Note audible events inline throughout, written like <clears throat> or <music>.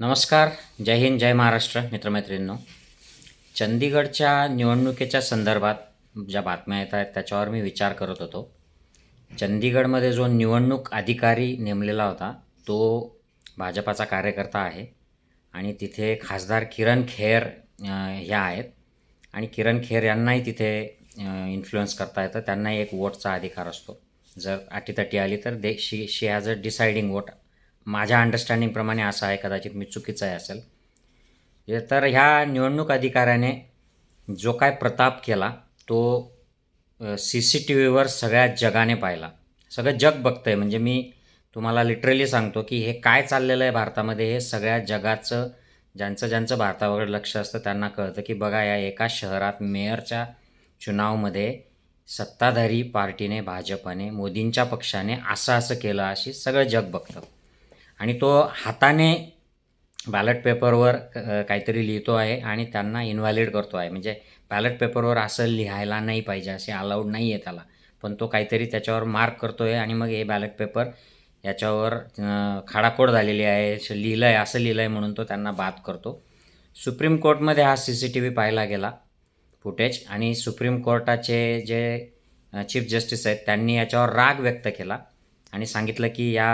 नमस्कार जय हिंद जय महाराष्ट्र मित्रमैत्रिणींनो. चंदीगडच्या निवडणुकीच्या संदर्भात ज्या बातम्या येत आहेत त्याच्यावर मी विचार करत होतो. चंदीगडमध्ये जो निवडणूक अधिकारी नेमलेला होता तो भाजपाचा कार्यकर्ता आहे आणि तिथे खासदार किरण खेर ह्या आहेत. आणि किरण खेर यांनाही तिथे इन्फ्लुअन्स करता येतं. त्यांनाही एक वोटचा अधिकार असतो. जर अटीतटी आली तर they she she has a deciding vote माझ्या अंडरस्टँडिंगप्रमाणे असं आहे कदाचित मी चुकीचं आहे असेल. हे तर ह्या निवडणूक अधिकाऱ्याने जो काय प्रताप केला तो सी सी टी व्हीवर सगळ्या जगाने पाहिला. सगळं जग बघतं आहे म्हणजे मी तुम्हाला लिटरली सांगतो की हे काय चाललेलं आहे भारतामध्ये हे सगळ्या जगाचं ज्यांचं ज्यांचं भारतावर लक्ष असतं त्यांना कळतं की बघा या एका शहरात मेयरच्या चुनावमध्ये सत्ताधारी पार्टीने भाजपने मोदींच्या पक्षाने असं असं केलं अशी सगळं जग बघतं. आणि तो हाताने बॅलेट पेपरवर काहीतरी लिहितो आहे आणि त्यांना इन्व्हॅलिड करतो आहे. म्हणजे बॅलेट पेपरवर असं लिहायला नाही पाहिजे असे अलाउड नाही आहे त्याला. पण तो काहीतरी त्याच्यावर मार्क करतो आहे आणि मग हे बॅलेट पेपर याच्यावर खाडाखोड झालेली आहे लिहिलं आहे असं लिहिलं आहे म्हणून तो त्यांना बाद करतो. सुप्रीम कोर्टमध्ये हा सी सी टी व्ही पाहिला गेला फुटेज आणि सुप्रीम कोर्टाचे जे चीफ जस्टिस आहेत त्यांनी याच्यावर राग व्यक्त केला. आणि सांगितलं की या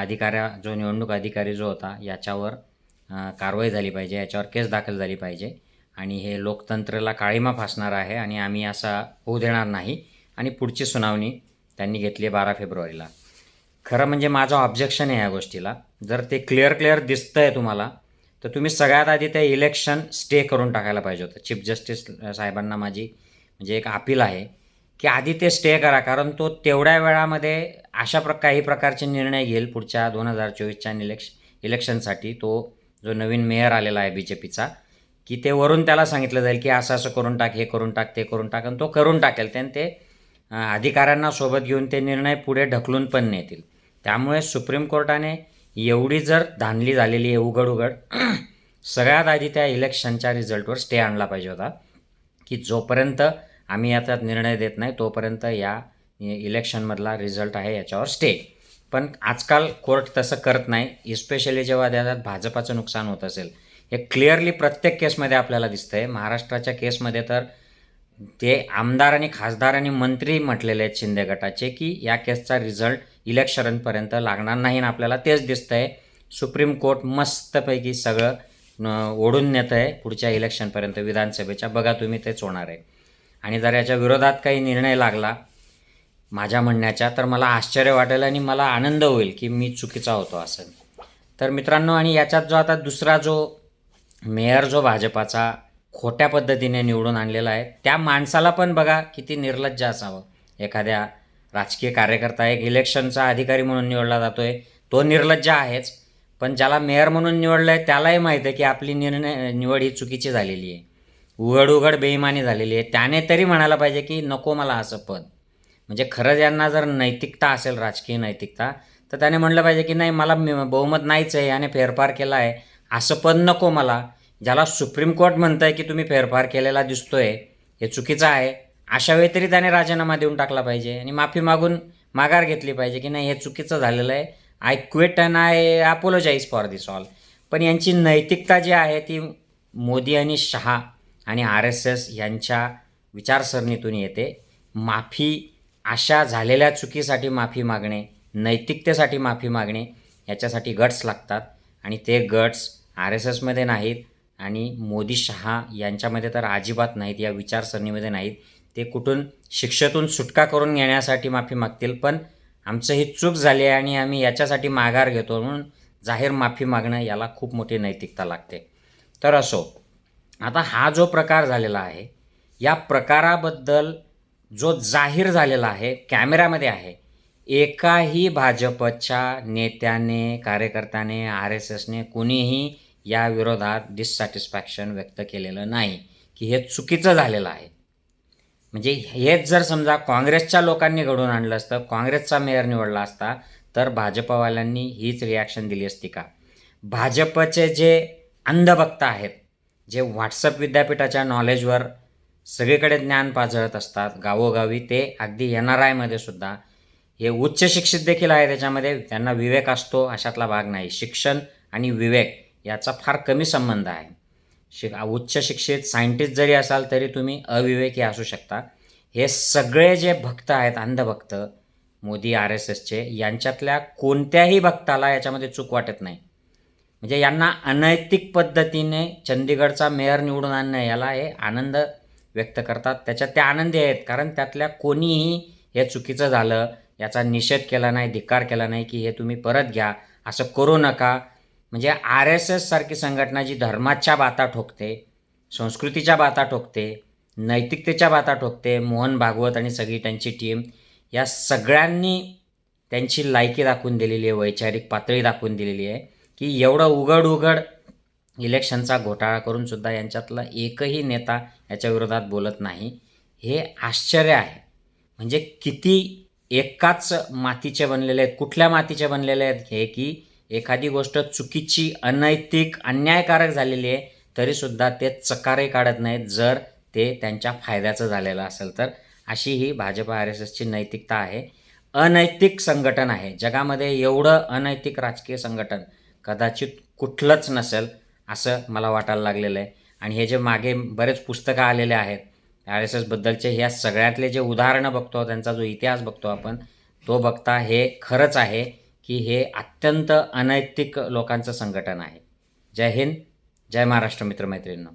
अधिकाऱ्या जो निवडणूक अधिकारी जो होता याच्यावर कारवाई झाली पाहिजे याच्यावर केस दाखल झाली पाहिजे आणि हे लोकतंत्राला काळीमा फासणार आहे आणि आम्ही असा होऊ देणार नाही आणि पुढची सुनावणी त्यांनी घेतली बारा फेब्रुवारीला. खरं म्हणजे माझं ऑब्जेक्शन आहे या गोष्टीला. जर ते क्लिअर क्लिअर दिसतं आहे तुम्हाला तर तुम्ही सगळ्यात आधी ते इलेक्शन स्टे करून टाकायला पाहिजे होतं. चीफ जस्टिस साहेबांना माझी म्हणजे एक अपील आहे की आधी ते स्टे करा कारण तो तेवढ्या वेळामध्ये अशा प्र काही प्रकारचे निर्णय घेईल पुढच्या दोन हजार चोवीसच्या इलेक्श इलेक्शनसाठी. तो जो नवीन मेयर आलेला आहे बी जे पीचा की ते वरून त्याला सांगितलं जाईल की असं असं करून टाक हे करून टाक ते करून टाक आणि तो करून टाकेल. त्याने ते अधिकाऱ्यांना सोबत घेऊन ते निर्णय पुढे ढकलून पण नेतील. त्यामुळे सुप्रीम कोर्टाने एवढी जर धानली झालेली आहे उघड उघड <clears throat> सगळ्यात आधी त्या इलेक्शनच्या रिझल्टवर स्टे आणला पाहिजे होता की जोपर्यंत आम्ही याच्यात निर्णय देत नाही तोपर्यंत या इलेक्शनमधला रिझल्ट आहे याच्यावर स्टे पण आजकाल कोर्ट तसं करत नाही इस्पेशली जेव्हा त्याच्यात भाजपाचं नुकसान होत असेल. हे क्लिअरली प्रत्येक केसमध्ये आपल्याला दिसतं आहे महाराष्ट्राच्या केसमध्ये तर ते आमदार आणि खासदार आणि मंत्री म्हटलेले आहेत शिंदे गटाचे की या केसचा रिझल्ट इलेक्शनपर्यंत लागणार नाही ना आपल्याला तेच दिसतं आहे सुप्रीम कोर्ट मस्तपैकी सगळं ओढून नेतं आहे पुढच्या इलेक्शनपर्यंत विधानसभेच्या. बघा तुम्ही तेच होणार आहे. आणि जर याच्या विरोधात काही निर्णय लागला माझ्या म्हणण्याच्या तर मला आश्चर्य वाटेल आणि मला आनंद होईल की मी चुकीचा होतो असं. तर मित्रांनो आणि याच्यात जो आता दुसरा जो मेयर जो भाजपाचा खोट्या पद्धतीने निवडून आणलेला आहे त्या माणसाला पण बघा किती निर्लज्ज असावं. एखाद्या राजकीय कार्यकर्ता एक इलेक्शनचा अधिकारी म्हणून निवडला जातो आहे तो निर्लज्ज आहेच पण ज्याला मेयर म्हणून निवडलं आहे त्यालाही माहीत आहे की आपली निर्णय निवड ही चुकीची झालेली आहे. उघड उघड बेईमानी झालेली आहे. त्याने तरी म्हणायला पाहिजे की नको मला असं पद. म्हणजे खरंच यांना जर नैतिकता असेल राजकीय नैतिकता तर त्याने म्हटलं पाहिजे की नाही मला बहुमत नाहीच आहे याने फेरफार केला आहे. असं पद नको मला. ज्याला सुप्रीम कोर्ट म्हणतं आहे की तुम्ही फेरफार केलेला दिसतोय हे चुकीचं आहे. अशा वेळी तरी त्याने राजीनामा देऊन टाकला पाहिजे. आणि माफी मागून माघार घेतली पाहिजे की नाही हे चुकीचं झालेलं आहे. I quit and I apologise for this all पण यांची नैतिकता जी आहे ती मोदी आणि शहा आणि आर एस एस यांच्या विचारसरणीतून येते माफी अशा झालेल्या चुकीसाठी माफी मागणे नैतिकतेसाठी माफी मागणे याच्यासाठी गट्स लागतात आणि ते गट्स आर एस एसमध्ये नाहीत आणि मोदी शहा यांच्यामध्ये तर अजिबात नाहीत या विचारसरणीमध्ये नाहीत. ते कुठून शिक्षेतून सुटका करून घेण्यासाठी माफी मागतील पण आमचं ही चूक झाली आहे आणि आम्ही याच्यासाठी माघार घेतो म्हणून जाहीर माफी मागणं याला खूप मोठी नैतिकता लागते. तर असो आता हा जो प्रकार झालेला आहे या प्रकाराबद्दल जो जाहीर झालेला आहे कॅमेऱ्यामध्ये आहे एकाही भाजपच्या नेत्याने कार्यकर्त्याने आर एस एसने कुणीही या विरोधात डिससॅटिस्फॅक्शन व्यक्त केलेलं नाही की हे चुकीचं झालेलं आहे. म्हणजे हेच जर समजा काँग्रेसच्या लोकांनी घडून आणलं असतं काँग्रेसचा मेयर निवडला असता तर भाजपवाल्यांनी हीच रिॲक्शन दिली असती का? भाजपचे जे अंधभक्त आहेत जे व्हॉट्सअप विद्यापीठाच्या नॉलेजवर सगळीकडे ज्ञान पाजळत असतात गावोगावी ते अगदी एन आर आयमध्ये सुद्धा. हे उच्च शिक्षित देखील आहे त्याच्यामध्ये त्यांना विवेक असतो अशातला भाग नाही. शिक्षण आणि विवेक याचा फार कमी संबंध आहे. शिक उच्च शिक्षित सायंटिस्ट जरी असाल तरी तुम्ही अविवेकी असू शकता. हे सगळे जे भक्त आहेत अंधभक्त मोदी आर एस एसचे यांच्यातल्या कोणत्याही भक्ताला याच्यामध्ये चूक वाटत नाही. म्हणजे यांना अनैतिक पद्धतीने चंदीगडचा मेयर निवडून आणणं याला हे आनंद व्यक्त करतात. त्याच्यात ते आनंदी आहेत. कारण त्यातल्या कोणीही हे चुकीचं झालं याचा निषेध केला नाही धिक्कार केला नाही की हे तुम्ही परत घ्या असं करू नका. म्हणजे आर एस एस सारखी संघटना जी धर्माच्या बाता ठोकते संस्कृतीच्या बाता ठोकते नैतिकतेच्या बाता ठोकते मोहन भागवत आणि सगळी त्यांची टीम या सगळ्यांनी त्यांची लायकी दाखवून दिलेली आहे वैचारिक पातळी दाखवून दिलेली आहे. की एवढं उघड उघड इलेक्शनचा घोटाळा करूनसुद्धा यांच्यातला एकही नेता याच्या विरोधात बोलत नाही. हे आश्चर्य आहे. म्हणजे किती एकाच मातीचे बनलेले आहेत कुठल्या मातीचे बनलेले आहेत हे की एखादी गोष्ट चुकीची अनैतिक अन्यायकारक झालेली आहे तरीसुद्धा ते चकारे काढत नाहीत जर ते त्यांच्या फायद्याचं झालेलं असेल तर. अशी ही भाजप आर एस एसची नैतिकता आहे. अनैतिक संघटन आहे. जगामध्ये एवढं अनैतिक राजकीय संघटन कदाचित कुठलंच नसेल असं मला वाटायला लागलेलं आहे. आणि हे जे मागे बरेच पुस्तकं आलेले आहेत आर एस एसबद्दलचे ह्या सगळ्यातले जे उदाहरणं बघतो त्यांचा जो इतिहास बघतो आपण तो बघता हे खरंच आहे की हे अत्यंत अनैतिक लोकांचं संघटन आहे. जय हिंद जय महाराष्ट्र मित्रमैत्रिणींनो.